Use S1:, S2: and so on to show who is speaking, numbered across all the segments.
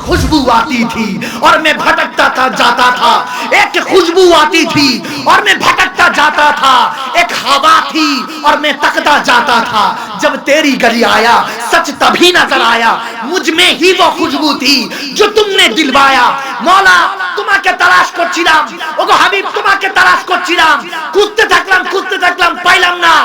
S1: खुशबू आती थी और मैं भटकता था जाता था एक खुशबू आती थी और मैं भटकता जाता था एक हवा थी और मैं तकता जाता था जब तेरी गली आया सच तभी नजर आया मुझ में ही वो खुशबू थी जो तुमने दिलवाया मौला তোমাকে তালাশ করছিলাম ওগো হাবিব তোমাকে তালাশ করছিলাম খুঁজতে থাকলাম খুঁজতে থাকলাম পাইলাম না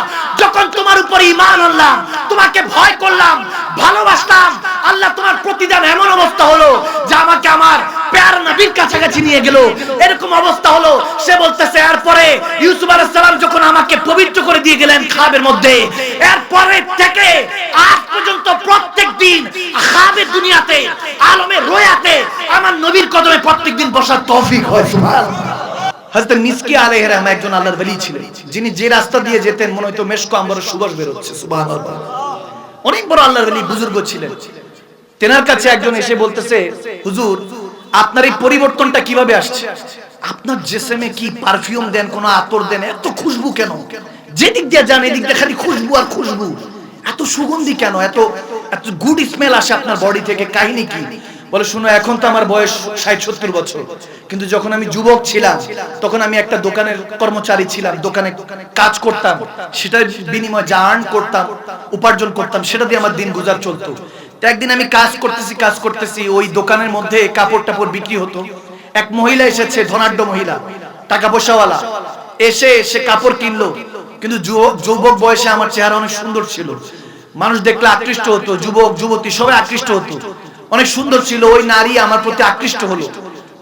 S1: যখন তোমার উপর ঈমান আনলাম তোমাকে ভয় করলাম ভালোবাসতাম আল্লাহ তোমার প্রতিদান এমন অবস্থা হলো যে আমাকে আমার প্যার নবীর কাছাকাছি নিয়ে গেল। এরকম অবস্থা হলো। সে বলতেছে, এরপরে ইউসুফ আলাইহিস সালাম যখন আমাকে পবিত্র করে দিয়ে গেলেন খাবের মধ্যে, এরপরে থেকে আজ পর্যন্ত প্রত্যেক দিন খাবের দুনিয়াতে আলমে রোয়াতে আমার নবীর কদমে প্রত্যেক দিন বসার তৌফিক হয় সুবহানাল্লাহ। অনেক বড় আল্লাহর ওলি, বুজুর্গ ছিলেন। তেনার কাছে একজন এসে বলতেছে, হুজুর, আপনার এই পরিবর্তনটা কীভাবে আসছে? আপনার জেসেমে কি পারফিউম দেন, কোন আতর দেন? এত খুশবু কেন? যেদিক দিয়ে যান, এদিক দিয়ে খালি খুশবু আর খুশবু। এত সুগন্ধি কেন? এত এত গুড স্মেল আসে আপনার বডি থেকে, কাহিনী কি? বলে, শুনো, এখন তো আমার বয়স ষাট, সত্তর বছর। কিন্তু যখন আমি যুবক ছিলাম, তখন আমি একটা দোকানের কর্মচারী ছিলাম, দোকানে কাজ করতাম। সেটার বিনিময়ে যা আর্ন করতাম, উপার্জন করতাম, সেটা দিয়ে আমার দিন গুজার চলতো। একদিন আমি কাজ করতেছি কাজ করতেছি, ওই দোকানের মধ্যে কাপড় টাপড় বিক্রি হতো। এক মহিলা এসেছে, ধনাঢ্য মহিলা টাকা পয়সাওয়ালা এসে সে কাপড় কিনলো, কিন্তু যুবক বয়সে আমার চেহারা অনেক সুন্দর ছিল। মানুষ দেখলে আকৃষ্ট হতো, যুবক, যুবতী, সবাই আকৃষ্ট হতো। অনেক সুন্দর ছিল, ওই নারী আমার প্রতি আকৃষ্ট হলো।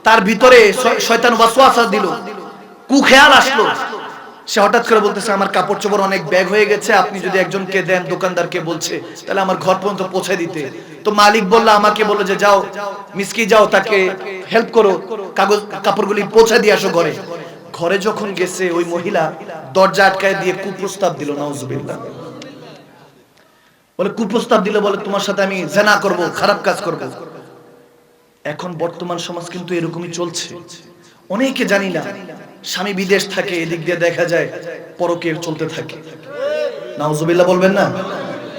S1: তার ভিতরে শয়- শয়তান ওয়াসওয়াসা দিল। কুখেয়াল আসলো। সে হঠাৎ করে বলতেছে, আমার কাপড় চোপড় অনেক ব্যাগ হয়ে গেছে, আপনি যদি একজনকে দেন, দোকানদারকে বলছে, তাহলে আমার ঘর পর্যন্ত পৌঁছে দিতে। তো মালিক বলল, আমাকে বলল যে, যাও, মিসকি যাও, তাকে হেল্প করো, কাগজ, কাপড়গুলি পৌঁছে দিয়ে আসো ঘরে। ঘরে যখন গেছে, ওই মহিলা দরজা আটকায় দিয়ে কুপ্রস্তাব দিল, নাউজুবিল্লাহ। বলে, কুপ্রস্তাব দিলে বলে, তোমার সাথে আমি জেনা করব, খারাপ কাজ করব। এখন বর্তমান সমাজ কিন্তু এরকমই চলছে। অনেকে জানি না স্বামী বিদেশ থাকে এদিক দিয়ে দেখা যায় পরকে চলতে থাকে। নাউজুবিল্লাহ বলবেন না?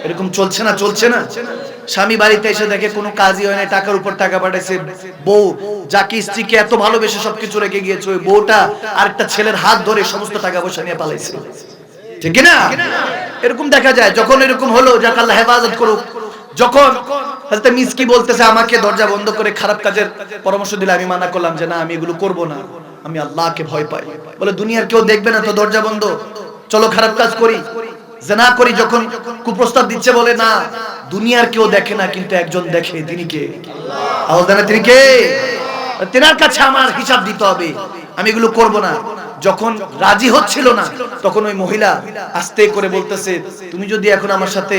S1: এরকম চলছে না চলছে না। স্বামী বাড়িতে এসে দেখে কোনো কাজই হয় না টাকার উপর টাকা পাঠাইছে বউ। যাকে স্ত্রীকে এত ভালোবেসে সবকিছু রেখে গিয়েছে ওই বউটা আরেকটা ছেলের হাত ধরে সমস্ত টাকা পয়সা নিয়ে পালাইছে। ঠিক না এরকম দেখা যায় যখন এরকম হলো যাকে আল্লাহ হেফাজত করুক। যখন হযরত মিসকি বলতেছে আমাকে দরজা বন্ধ করে খারাপ কাজের পরামর্শ দিলে আমি মানা করলাম যে না আমি এগুলো করব না। আমি আল্লাহকে ভয় পাই। বলে, দুনিয়ার কেউ দেখবে না তো দরজা বন্ধ। চলো খারাপ কাজ করি। জেনা করি যখন কুপ্রস্তাব দিচ্ছে বলে, না, দুনিয়ার কেউ দেখে না, কিন্তু একজন দেখে, তিনি কে? আল্লাহ তিনি কে? তেনার কাছে আমার হিসাব দিতে হবে। আমি এগুলো করব না। যখন রাজি হচ্ছিল না, তখন ওই মহিলা আস্তে করে বলতেছে, তুমি যদি এখন আমার সাথে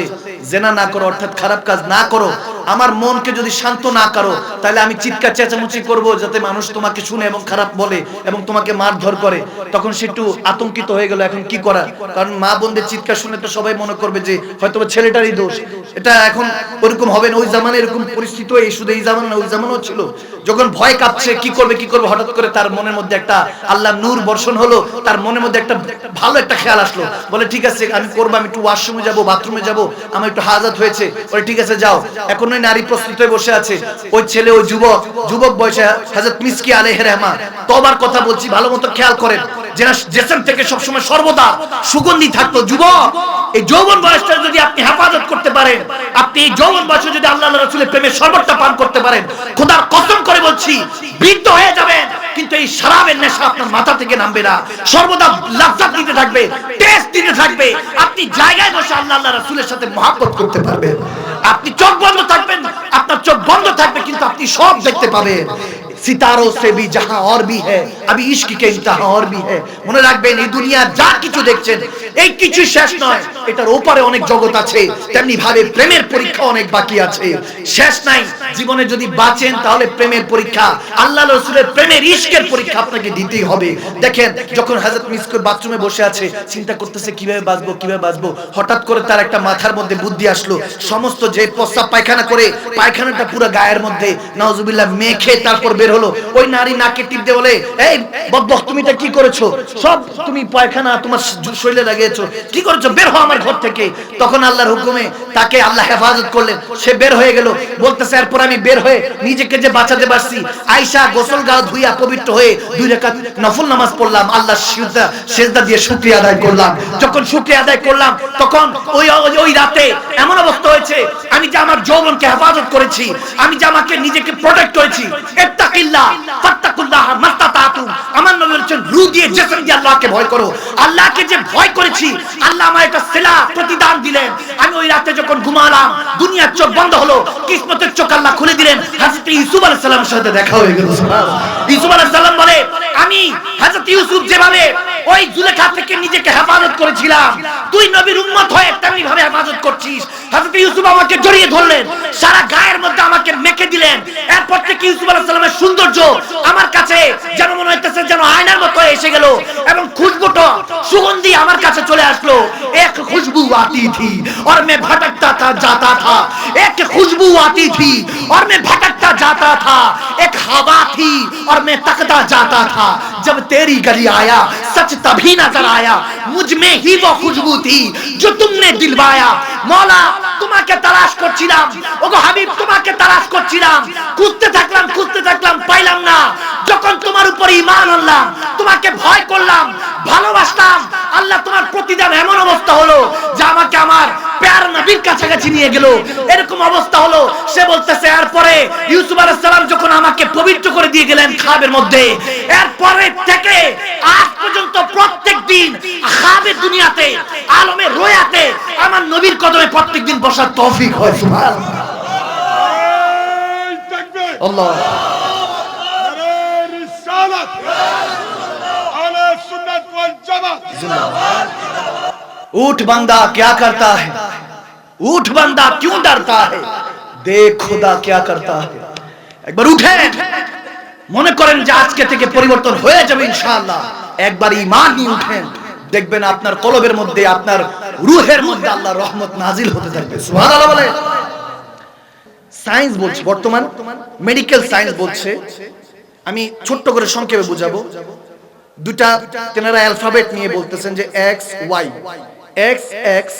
S1: জেনা না করো, অর্থাৎ খারাপ কাজ না করো, আমার মনকে যদি শান্ত না করো, তাহলে আমি চিৎকার চেঁচামেচি করব যাতে মানুষ তোমাকে শুনে এবং খারাপ বলে এবং তোমাকে মারধর করে। তখন সে একটু আতঙ্কিত হয়ে গেল, এখন কি করা? কারণ মা বোনদের চিৎকার শুনে তো সবাই মনে করবে যে, হয়তো ছেলেটারই দোষ। এটা এখন ওরকম হবে না, ওই জামানে এরকম পরিস্থিতি এই শুধু এই জামান না, ওই জামানও ছিল। যখন ভয় কাঁপছে, কি করবে কি করবে? হঠাৎ করে তার মনের মধ্যে একটা আল্লাহ নূর বর্ষণ হলো, তার মনের মধ্যে একটা ভালো একটা খেয়াল আসলো। বলে, ঠিক আছে, আমি করব, আমি একটু ওয়াশরুমে যাব বাথরুমে যাব, আমার একটু হাজাত হয়েছে। বলে, ঠিক আছে, যাও। এখন ওই নারী প্রস্তুত হয়ে বসে আছে। ওই ছেলে, ওই যুবক যুবক বয়সে হাজরত মিসকি আলাইহির রহমান। তবার কথা বলছি, ভালো মতো খেয়াল করেন। যেন জেসম থেকে সবসময় সর্বদা সুগন্ধি থাকতো। যুবক, এই যৌবন বয়সটা যদি আপনি হেফাজত করতে পারেন, আপনি এই যৌবন বয়সে যদি আল্লাহ রাসূলের প্রেমের শরবতটা পান করতে পারেন, খোদার কসম করে বলছি, বৃদ্ধ হয়ে যাবেন। কিন্তু এই শরাবের নেশা আপনার মাথা থেকে নামবে না। সর্বদা লাজ্জাত দিতে থাকবে টেস্ট দিতে থাকবে। আপনি জায়গায় বসে আল্লাহ আল্লাহ রাসূলের সাথে মহব্বত করতে পারবেন। আপনি চোখ বন্ধ থাকবেন, আপনার চোখ বন্ধ থাকবে, কিন্তু আপনি সব দেখতে পাবেন। সিতারো সে ভি জাহা আর ভি হ্যাঁ আমি কে ইন্তাহা আর ভি হ্যাঁ মনে রাখবেন, এই দুনিয়া যা কিছু দেখছেন, এই কিছু শেষ নয়, এটার ওপারে অনেক জগৎ আছে, তেমনি ভাবে প্রেমের পরীক্ষা অনেক বাকি আছে। শেষ নাই, জীবনে যদি বাঁচেন, তাহলে প্রেমের পরীক্ষা, আল্লাহ রসুলের প্রেমের ইশকের পরীক্ষা আপনাকে দিতেই হবে। দেখেন, যখন হাজরত মিসকুর বাথরুমে বসে আছে, চিন্তা করতেছে, কীভাবে বাঁচবো কীভাবে বাঁচবো? হঠাৎ করে তার একটা মাথার মধ্যে বুদ্ধি আসলো। সমস্ত যে প্রস্তাব পায়খানা করে, পায়খানাটা পুরো গায়ের মধ্যে নাওজুবিল্লাহ মেখে তারপর বের হলো, ওই নারী নাকে টিপ দিয়ে বলে, এই বদবখ, তুমি এটা কি করেছ? সব তুমি পায়খানা, তোমার শরীরে লাগিয়েছো। কি করেছ? বের হও আমার ঘর থেকে। তখন আল্লাহর হুকুমে তাকে আল্লাহ হেফাজত করলেন। সে বের হয়ে গেল। বলতেছে, এরপর আমি বের হয়ে নিজেকে যে বাঁচাতে পারছি আয়সা গোসল গা ধুইয়া পবিত্র হয়ে দুই রেখাত নফল নামাজ পড়লাম। আল্লাহ সিজদা, সেজদা দিয়ে শুকরিয়া আদায় করলাম। যখন শুকরিয়া আদায় করলাম, তখন ওই, ওই- রাতে এমন অবস্থা হয়েছে, আমি যে আমার যৌবনকে হেফাজত করেছি, আমি যে আমাকে নিজেকে প্রোটেক্ট করেছি হয়ে যেভাবে নিজেকে করেছিলাম তুই নবীর উম্মত হয়ে তেমনি ভাবে হেফাজত করছিস। হযরত ইউসুফ আমাকে জড়িয়ে ধরলেন সারা গায়ের মধ্যে আমাকে মেখে দিলেন এরপর থেকে ইউসুফ আলাইহিস সালামের সৌন্দর্য আমার কাছে যেন মনে হইতেছে যেন আয়নার মতো এসে গেল এবং খুশবুটা সুগন্ধি আমার কাছে চলে আসলো এক খুশবু आती थी और मैं भटकता था जाता था एक खुशबू आती थी और मैं भटकता जाता था एक हवा थी और मैं तकता जाता था जब तेरी गली आया सच तभी नजर आया मुझ में ही वो खुशबू थी जो तुमने दिलवाया मौला তোমাকে তালাশ করছিলাম। ওগো হাবিব, তোমাকে তালাশ করছিলাম। খুঁজতে থাকলাম খুঁজতে থাকলাম, পাইলাম না। যখন তোমার উপর ইমান আনলাম, তোমাকে ভয় করলাম ভালোবাসতাম আল্লাহ তোমার প্রতিদান এমন অবস্থা হলো যে আমাকে আমার প্যার নবীর কাছাকাছি নিয়ে গেল এরকম অবস্থা হলো সে বলতেছে এরপরে ইউসুফ আলাইহিস সালাম যখন আমাকে পবিত্র করে দিয়ে গেলেন খাবের মধ্যে এরপরে থেকে আজ পর্যন্ত প্রত্যেক দিন খাবের দুনিয়াতে আলমে রোয়াতে আমার নবীর কদমে প্রত্যেক দিন বসার তৌফিক হয় সুবহানাল্লাহ
S2: নারায়ে তাকবীর
S1: আল্লাহ
S2: নারায়ে রিসালাত আহলে সুন্নাত ওয়াল জামাত
S1: उठ बंदा क्या करता है उठ बंदा क्यों डरता है देख खुदा क्या करता है একবার উঠেন মনে করেন যে আজকে থেকে পরিবর্তন হয়ে যাবে ইনশাআল্লাহ একবার ঈমান নিয়ে উঠেন দেখবেন আপনার কলবের মধ্যে আপনার রুহের মধ্যে আল্লাহর রহমত নাজিল হতে থাকবে সুবহানাল্লাহ বলে সায়েন্স বলছে বর্তমান মেডিকেল সায়েন্স বলছে আমি ছোট্ট করে সংক্ষেপে বুঝাবো দুটা তেনারা অ্যালফাবেট নিয়ে বলতেছেন যে এক্স ওয়াই এক্স এক্স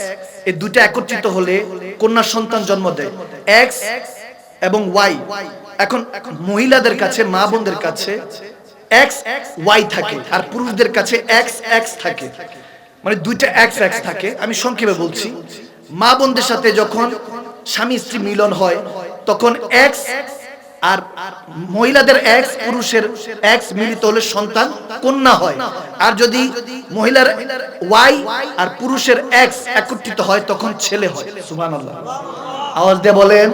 S1: এই দুটা একত্রিত হলে কন্যা সন্তান জন্ম দেয়। এক্স এবং ওয়াই এখন মহিলাদের কাছে, মা বোনদের কাছে এক্স ওয়াই থাকে আর পুরুষদের কাছে এক্স এক্স থাকে। মানে দুইটা এক্স এক্স থাকে। আমি সংক্ষেপে বলছি, মা বোনদের সাথে যখন স্বামী স্ত্রী মিলন হয়, তখন এক্স আর মহিলাদের এক্স পুরুষের এক্স মিলিত হলে সন্তান কন্যা হয়। আর যদি মহিলার ওয়াই আর পুরুষের এক্স একত্রিত হয়, তখন ছেলে হয়। সুবহানাল্লাহ। আওয়াজ দিয়ে বলেন,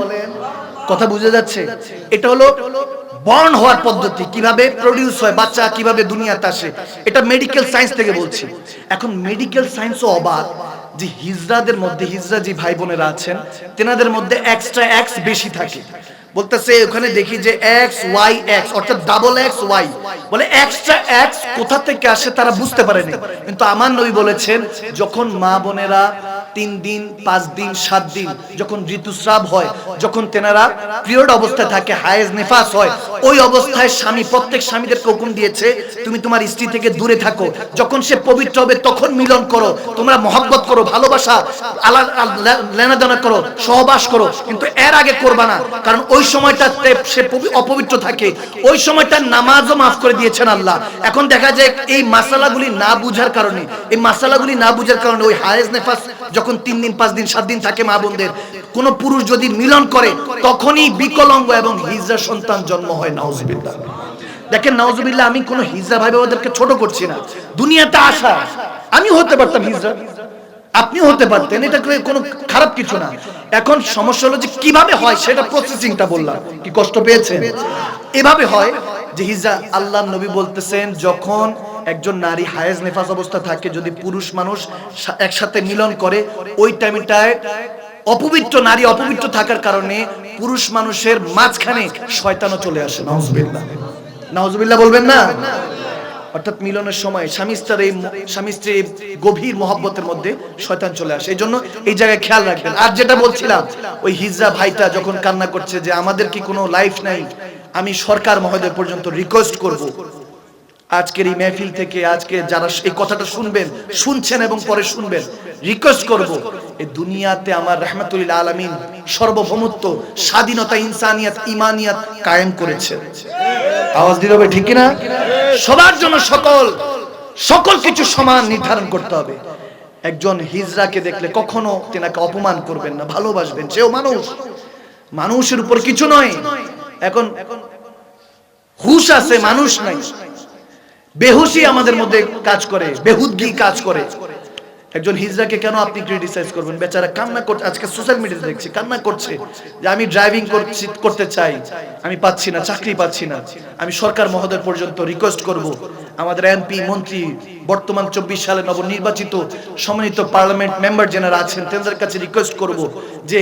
S1: কথা বুঝে যাচ্ছে? এটা হলো বর্ন হওয়ার পদ্ধতি। কীভাবে প্রডিউস হয়, বাচ্চা কীভাবে দুনিয়াতে আসে, এটা মেডিকেল সায়েন্স থেকে বলছি। এখন মেডিকেল সায়েন্সও অবাক যে হিজরাদের মধ্যে, হিজরা যে ভাই বোনেরা আছেন, তেনাদের মধ্যে এক্সট্রা এক্স বেশি থাকে। বলতেছে, ওখানে দেখি যে এক্স ওয়াই এক্স অর্থাৎ ডাবল এক্স ওয়াই বলে এক্সট্রা এক্স কোথা থেকে আসে তারা বুঝতে পারেনি। কিন্তু আমার নবী বলেছেন, যখন মা বোনেরা তিন দিন, পাঁচ দিন, সাত দিন, যখন ঋতুস্রাব হয়, যখন তেনারা পিরিয়ড অবস্থায় থাকে, হায়েজ নেফাস হয়, ওই অবস্থায় স্বামী, প্রত্যেক স্বামীদেরকে হুকুম দিয়েছে, তুমি তোমার স্ত্রী থেকে দূরে থাকো। যখন সে পবিত্র হবে, তখন মিলন করো। তোমরা মহব্বত করো, ভালোবাসা আলা লেনাদেনা করো, সহবাস করো। কিন্তু এর আগে করবা না। কারণ ওই সময়টা সে অপবিত্র থাকে। ওই সময়টা নামাজও মাফ করে দিয়েছেন আল্লাহ। এখন দেখা যায়, এই মাসালাগুলি না বুঝার কারণে, এই মাসালাগুলি না বুঝার কারণে ওই হায়েজ নেফাস যখন তিন দিন, পাঁচ দিন, সাত দিন থাকে মা বোনদের, কোন পুরুষ যদি মিলন করে, তখনই বিকলঙ্গ এবং হিজরা সন্তান জন্ম হয়, নাউজুবিল্লাহ। দেখেন, নাউজুবিল্লাহ, আমি কোন হিজরা ভাই ওদেরকে ছোট করছি না। দুনিয়াতে আসা আমি হতে পারতাম হিজরা আপনিও হতে পারতেন, এটা কোনো খারাপ কিছু না। এখন সমস্যা হলো যে কীভাবে হয়, সেটা প্রসেসিংটা বললাম। কি কষ্ট পেয়েছেন? এভাবে হয় যে হিজা আল্লাহ নবী বলতেছেন, যখন একজন নারী হায়েজ নেফাস অবস্থা থাকে, যদি পুরুষ মানুষ একসাথে মিলন করে, ওই টাইমটায় অপবিত্র নারী অপবিত্র থাকার কারণে পুরুষ মানুষের মাঝখানে শয়তানও চলে আসে। নাউজুবিল্লাহ। নাউজুবিল্লাহ বলবেন না? অর্থাৎ মিলনের সময় স্বামী স্ত্রীর এই স্বামী স্ত্রীর গভীর মহব্বতের মধ্যে শয়তান চলে আসে। এই জন্য এই জায়গায় খেয়াল রাখবেন। আর যেটা বলছিলাম, ওই হিজরা ভাইটা যখন কান্না করছে যে, আমাদের কি কোনো লাইফ নাই? আমি সরকার মহোদয় পর্যন্ত রিকোয়েস্ট করব। আজকের এই মেহফিল থেকে আজকে যারা এই কথাটা শুনবেন, শুনছেন এবং পরে শুনবেন রিকোয়েস্ট করব এই দুনিয়াতে আমার রহমতুল্লাহ আলমিন সর্বভৌমত্ব, স্বাধীনতা, ইনসানিয়াত, ইমানিয়াত কায়েম করেছে। আওয়াজ দিতে হবে ঠিক না সবার জন্য সকল সকল কিছু সমান নির্ধারণ করতে হবে। একজন হিজরাকে দেখলে কখনো তেনাকে অপমান করবেন না, ভালোবাসবেন, সেও মানুষ। মানুষের উপর কিছু নয়। এখন হুশ আছে, মানুষ নাই। বেহুশি আমাদের মধ্যে কাজ করে, বেহুদগি কাজ করে। একজন হিজরাকে কেন আপনি ক্রিটিসাইজ করবেন? বেচারা কান্না করছে। আজকে সোশ্যাল মিডিয়াতে দেখছি, কান্না করছে যে আমি ড্রাইভিং করছি, করতে চাই। আমি পাচ্ছি না, চাকরি পাচ্ছি না। আমি সরকার মহোদয় পর্যন্ত রিকোয়েস্ট করব। আমাদের এমপি মন্ত্রী, বর্তমান চব্বিশ সালে নবনির্বাচিত সম্মানিত পার্লামেন্ট মেম্বার যারা আছেন, তাদের কাছে রিকোয়েস্ট করব যে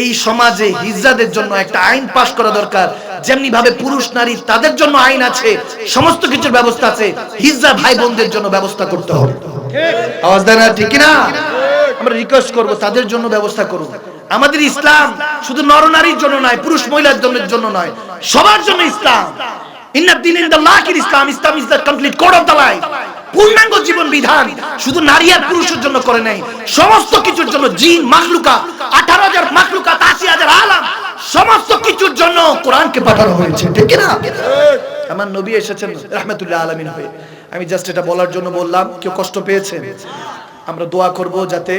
S1: এই সমাজে হিজরাদের জন্য একটা আইন পাশ করা দরকার। যেমনি ভাবে পুরুষ, নারী, তাদের জন্য আইন আছে, সমস্ত কিছুর ব্যবস্থা আছে, হিজরা ভাই বোনদের জন্য ব্যবস্থা করতে হবে। আওয়াজ দেয় না ঠিক না আমরা রিকোয়েস্ট করব, তাদের জন্য ব্যবস্থা করুন। আমাদের ইসলাম শুধু নরনারীর জন্য নয় পুরুষ মহিলার জন্য নয়, সবার জন্য Islam. Islam Islam is complete code of life. পূর্ণাঙ্গ জীবন বিধান, শুধু নারী আর পুরুষের জন্য করে নাই। সমস্ত কিছুর জন্য জিন আঠারো হাজার আশি হাজার আলাম, সমস্ত কিছুর জন্য কোরআনকে পাঠানো হয়েছে, ঠিক না আমার নবী এসেছেন হয়ে। আমি জাস্ট এটা বলার জন্য বললাম, কেউ কষ্ট পেয়েছেন আমরা দোয়া করব যাতে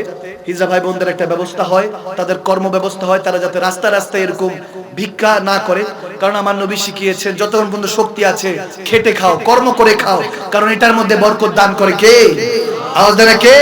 S1: হিজা ভাই বোনদের একটা ব্যবস্থা হয়, তাদের কর্ম ব্যবস্থা হয়, তারা যাতে রাস্তা রাস্তায় এরকম ভিক্ষা না করে, কারণ আমার নবী শিখিয়েছেন, যতক্ষণ পর্যন্ত শক্তি আছে, খেটে খাও, কর্ম করে খাও, কারণ এটার মধ্যে বরকত দান করে কে? আওয়াজ কে?